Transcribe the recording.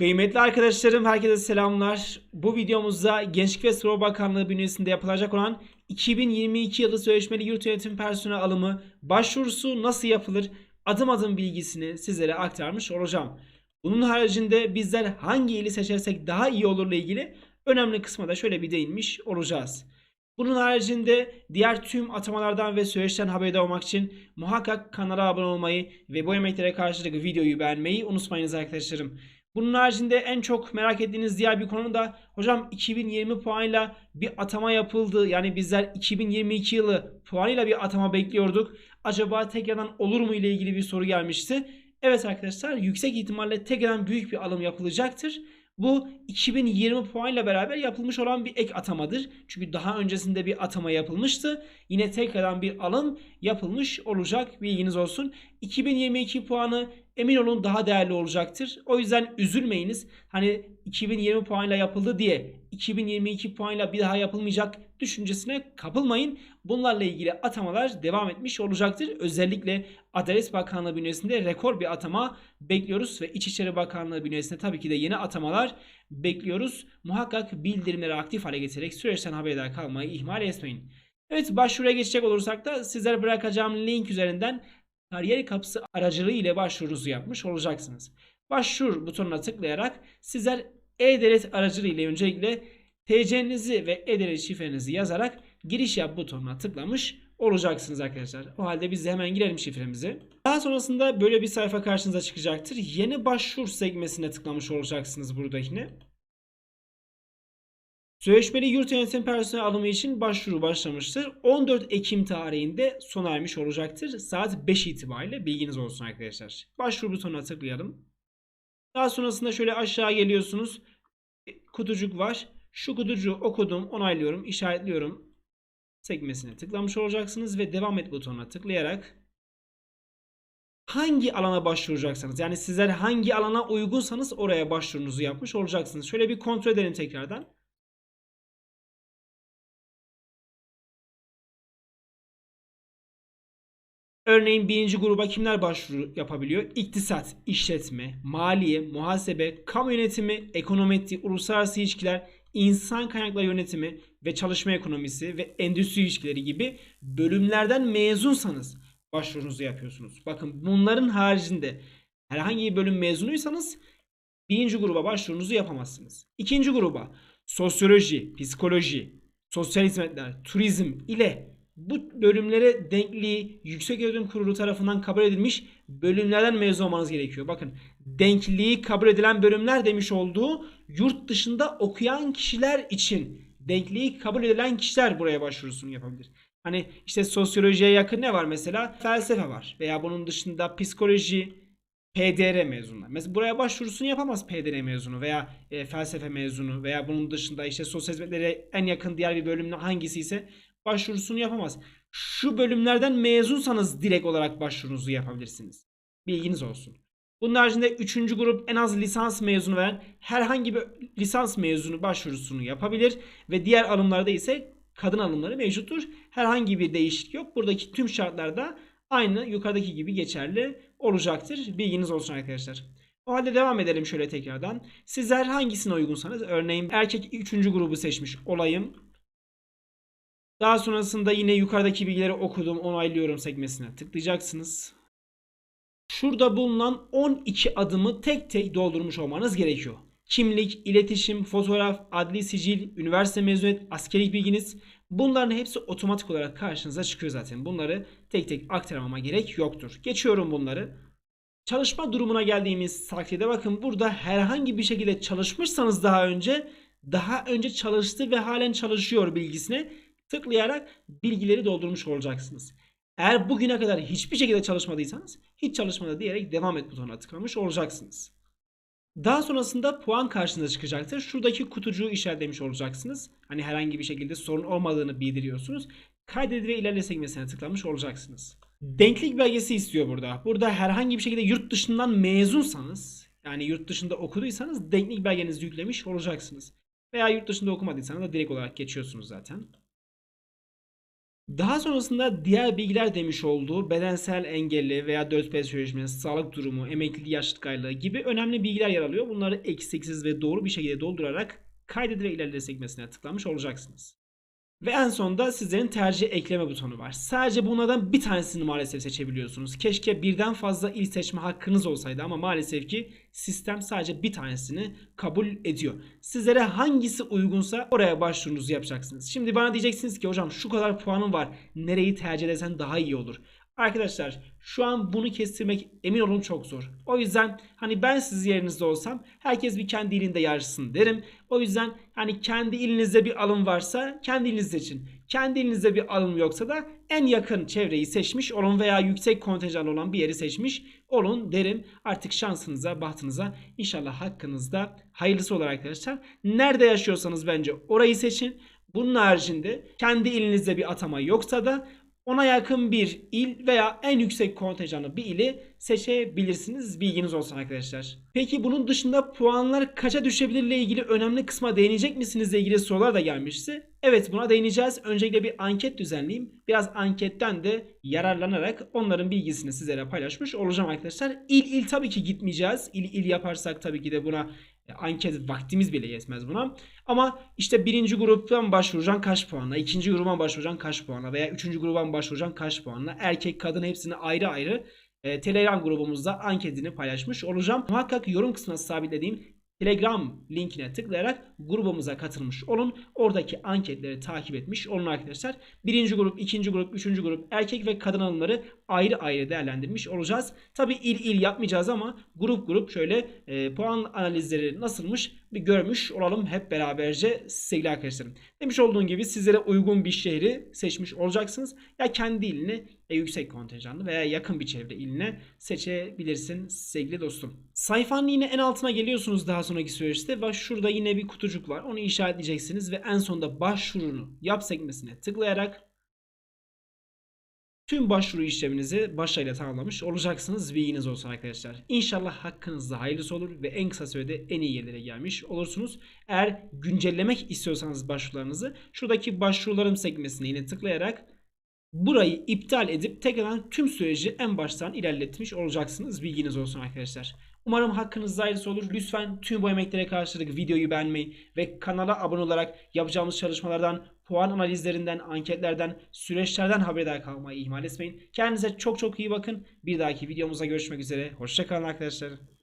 Kıymetli arkadaşlarım herkese selamlar. Bu videomuzda Gençlik ve Spor Bakanlığı bünyesinde yapılacak olan 2022 yılı sözleşmeli yurt yönetim personeli alımı başvurusu nasıl yapılır adım adım bilgisini sizlere aktarmış olacağım. Bunun haricinde bizler hangi ili seçersek daha iyi olurla ilgili önemli kısma da şöyle bir değinmiş olacağız. Bunun haricinde diğer tüm atamalardan ve süreçten haberdar olmak için muhakkak kanala abone olmayı ve bu emeklere karşılık videoyu beğenmeyi unutmayınız arkadaşlarım. Bunun haricinde en çok merak ettiğiniz diğer bir konu da hocam 2020 puanıyla bir atama yapıldı. Yani bizler 2022 yılı puanıyla bir atama bekliyorduk. Acaba tekrardan olur mu ile ilgili bir soru gelmişti. Evet arkadaşlar yüksek ihtimalle tekrardan büyük bir alım yapılacaktır. Bu 2020 puanıyla beraber yapılmış olan bir ek atamadır. Çünkü daha öncesinde bir atama yapılmıştı. Yine tekrardan bir alım yapılmış olacak. Bilginiz olsun. 2022 puanı emin olun daha değerli olacaktır. O yüzden üzülmeyiniz. Hani 2020 puanıyla yapıldı diye 2022 puanıyla bir daha yapılmayacak düşüncesine kapılmayın. Bunlarla ilgili atamalar devam etmiş olacaktır. Özellikle Adalet Bakanlığı bünyesinde rekor bir atama bekliyoruz ve İçişleri Bakanlığı bünyesinde tabii ki de yeni atamalar bekliyoruz. Muhakkak bildirimleri aktif hale getirerek süreçten haberdar kalmayı ihmal etmeyin. Evet başvuruya geçecek olursak da sizlere bırakacağım link üzerinden kariyer kapısı aracılığı ile başvurunuzu yapmış olacaksınız. Başvur butonuna tıklayarak sizler e-devlet aracılığı ile öncelikle TC'nizi ve e-devlet şifrenizi yazarak giriş yap butonuna tıklamış olacaksınız arkadaşlar. O halde biz hemen girelim şifremizi. Daha sonrasında böyle bir sayfa karşınıza çıkacaktır. Yeni başvur sekmesine tıklamış olacaksınız burada yine. Sözleşmeli yurt yönetim personeli alımı için başvuru başlamıştır. 14 Ekim tarihinde sona ermiş olacaktır. Saat 5 itibariyle bilginiz olsun arkadaşlar. Başvuru butonuna tıklayalım. Daha sonrasında şöyle aşağı geliyorsunuz. Kutucuk var. Şu kutucuğu okudum, onaylıyorum, işaretliyorum sekmesine tıklamış olacaksınız ve devam et butonuna tıklayarak hangi alana başvuracaksanız yani sizler hangi alana uygunsanız oraya başvurunuzu yapmış olacaksınız. Şöyle bir kontrol edelim tekrardan. Örneğin birinci gruba kimler başvuru yapabiliyor? İktisat, işletme, maliye, muhasebe, kamu yönetimi, ekonometri, uluslararası ilişkiler, insan kaynakları yönetimi ve çalışma ekonomisi ve endüstri ilişkileri gibi bölümlerden mezunsanız başvurunuzu yapıyorsunuz. Bakın bunların haricinde herhangi bir bölüm mezunuysanız birinci gruba başvurunuzu yapamazsınız. İkinci gruba sosyoloji, psikoloji, sosyal hizmetler, turizm ile bu bölümlere denkliği Yüksek Öğretim Kurulu tarafından kabul edilmiş bölümlerden mezun olmanız gerekiyor. Bakın denkliği kabul edilen bölümler demiş olduğu yurt dışında okuyan kişiler için denkliği kabul edilen kişiler buraya başvurusunu yapabilir. Hani işte sosyolojiye yakın ne var mesela? Felsefe var veya bunun dışında psikoloji, PDR mezunlar. Mesela buraya başvurusunu yapamaz PDR mezunu veya e, felsefe mezunu veya bunun dışında işte sosyal hizmetlere en yakın diğer bir bölüm hangisi ise başvurusunu yapamaz. Şu bölümlerden mezunsanız direkt olarak başvurunuzu yapabilirsiniz. Bilginiz olsun. Bunun haricinde 3. grup en az lisans mezunu veren herhangi bir lisans mezunu başvurusunu yapabilir ve diğer alımlarda ise kadın alımları mevcuttur. Herhangi bir değişiklik yok. Buradaki tüm şartlarda aynı yukarıdaki gibi geçerli olacaktır. Bilginiz olsun arkadaşlar. O halde devam edelim şöyle tekrardan. Sizler hangisine uygunsanız örneğin erkek 3. grubu seçmiş olayım. Daha sonrasında yine yukarıdaki bilgileri okudum, onaylıyorum sekmesine tıklayacaksınız. Şurada bulunan 12 adımı tek tek doldurmuş olmanız gerekiyor. Kimlik, iletişim, fotoğraf, adli sicil, üniversite mezuniyet, askerlik bilginiz bunların hepsi otomatik olarak karşınıza çıkıyor zaten. Bunları tek tek aktarmama gerek yoktur. Geçiyorum bunları. Çalışma durumuna geldiğimiz takdirde bakın burada herhangi bir şekilde çalışmışsanız daha önce daha önce çalıştı ve halen çalışıyor bilgisine tıklayarak bilgileri doldurmuş olacaksınız. Eğer bugüne kadar hiçbir şekilde çalışmadıysanız hiç çalışmadı diyerek devam et butonuna tıklamış olacaksınız. Daha sonrasında puan karşınıza çıkacaktır. Şuradaki kutucuğu işaretlemiş olacaksınız. Hani herhangi bir şekilde sorun olmadığını bildiriyorsunuz. Kaydet ve ilerle sekmesine tıklamış olacaksınız. Denklik belgesi istiyor burada. Burada herhangi bir şekilde yurt dışından mezunsanız yani yurt dışında okuduysanız denklik belgenizi yüklemiş olacaksınız. Veya yurt dışında okumadıysanız da direkt olarak geçiyorsunuz zaten. Daha sonrasında diğer bilgiler demiş olduğu bedensel engelli veya 4P sözleşmesi, sağlık durumu, emeklilik yaşlılık aylığı gibi önemli bilgiler yer alıyor. Bunları eksiksiz ve doğru bir şekilde doldurarak kaydet ve ilerle sekmesine tıklamış olacaksınız. Ve en sonunda sizlerin tercih ekleme butonu var. Sadece bunlardan bir tanesini maalesef seçebiliyorsunuz. Keşke birden fazla il seçme hakkınız olsaydı ama maalesef ki sistem sadece bir tanesini kabul ediyor. Sizlere hangisi uygunsa oraya başvurunuzu yapacaksınız. Şimdi bana diyeceksiniz ki hocam şu kadar puanım var. Nereyi tercih edersen daha iyi olur. Arkadaşlar şu an bunu kestirmek emin olun çok zor. O yüzden hani ben siz yerinizde olsam herkes bir kendi ilinde yarışsın derim. O yüzden hani kendi ilinizde bir alım varsa kendi iliniz için. Kendi elinizde bir alım yoksa da en yakın çevreyi seçmiş olun veya yüksek kontenjan olan bir yeri seçmiş olun derim. Artık şansınıza, bahtınıza inşallah hakkınızda hayırlısı olur arkadaşlar. Nerede yaşıyorsanız bence orayı seçin. Bunun haricinde kendi ilinizde bir atama yoksa da ona yakın bir il veya en yüksek kontenjanlı bir ili seçebilirsiniz. Bilginiz olsun arkadaşlar. Peki bunun dışında puanlar kaça düşebilir ile ilgili önemli kısma değinecek misiniz ile ilgili sorular da gelmişti. Evet buna değineceğiz. Öncelikle bir anket düzenleyeyim. Biraz anketten de yararlanarak onların bilgisini sizlere paylaşmış olacağım arkadaşlar. İl il tabii ki gitmeyeceğiz. İl il yaparsak tabii ki de buna anket vaktimiz bile yetmez buna. Ama işte birinci gruptan başvuracaksın kaç puanla, ikinci gruptan başvuracaksın kaç puanla veya üçüncü gruptan başvuracaksın kaç puanla. Erkek kadın hepsini ayrı ayrı e, Telegram grubumuzda anketini paylaşmış olacağım. Muhakkak yorum kısmına sabitlediğim Telegram linkine tıklayarak grubumuza katılmış olun. Oradaki anketleri takip etmiş olun arkadaşlar. Birinci grup, ikinci grup, üçüncü grup erkek ve kadın alımları ayrı ayrı değerlendirmiş olacağız. Tabi il il yapmayacağız ama grup grup şöyle e, puan analizleri nasılmış bir görmüş olalım hep beraberce sevgili arkadaşlarım. Demiş olduğum gibi sizlere uygun bir şehri seçmiş olacaksınız. Ya kendi ilini e, yüksek kontenjanlı veya yakın bir çevre iline seçebilirsin sevgili dostum. Sayfanın yine en altına geliyorsunuz daha sonraki süreçte ve şurada yine bir kutucuk var. Onu işaretleyeceksiniz ve en sonunda başvurunu yap sekmesine tıklayarak tüm başvuru işleminizi başarıyla tamamlamış olacaksınız. Bilginiz olsun arkadaşlar. İnşallah hakkınızda hayırlısı olur ve en kısa sürede en iyi yerlere gelmiş olursunuz. Eğer güncellemek istiyorsanız başvurularınızı şuradaki başvurularım sekmesine yine tıklayarak burayı iptal edip tekrardan tüm süreci en baştan ilerletmiş olacaksınız. Bilginiz olsun arkadaşlar. Umarım hakkınızda hayırlısı olur. Lütfen tüm bu emeklere karşılık videoyu beğenmeyi ve kanala abone olarak yapacağımız çalışmalardan, puan analizlerinden, anketlerden, süreçlerden haberdar kalmayı ihmal etmeyin. Kendinize çok çok iyi bakın. Bir dahaki videomuzda görüşmek üzere. Hoşçakalın arkadaşlar.